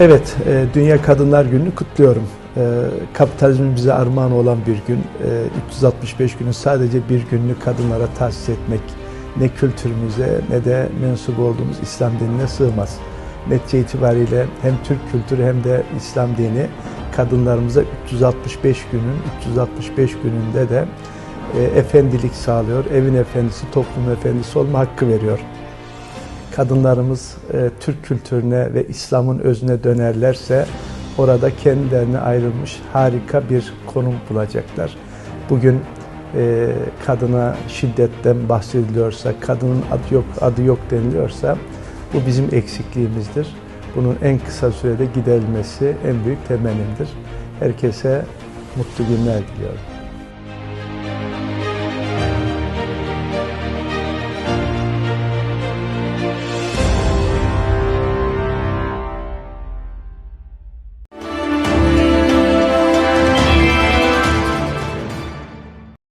Evet, e, Dünya Kadınlar Günü'nü kutluyorum. E, Kapitalizmin bize armağan olan bir gün. E, 365 günü sadece bir gününü kadınlara tahsis etmek ne kültürümüze ne de mensup olduğumuz İslam dinine sığmaz. Netice itibariyle hem Türk kültürü hem de İslam dini kadınlarımıza 365 günün 365 gününde de e, efendilik sağlıyor. Evin efendisi, toplum efendisi olma hakkı veriyor kadınlarımız e, Türk kültürüne ve İslam'ın özüne dönerlerse orada kendilerine ayrılmış harika bir konum bulacaklar. Bugün e, kadına şiddetten bahsediliyorsa, kadının adı yok, adı yok deniliyorsa bu bizim eksikliğimizdir. Bunun en kısa sürede giderilmesi en büyük temennimdir. Herkese mutlu günler diliyorum.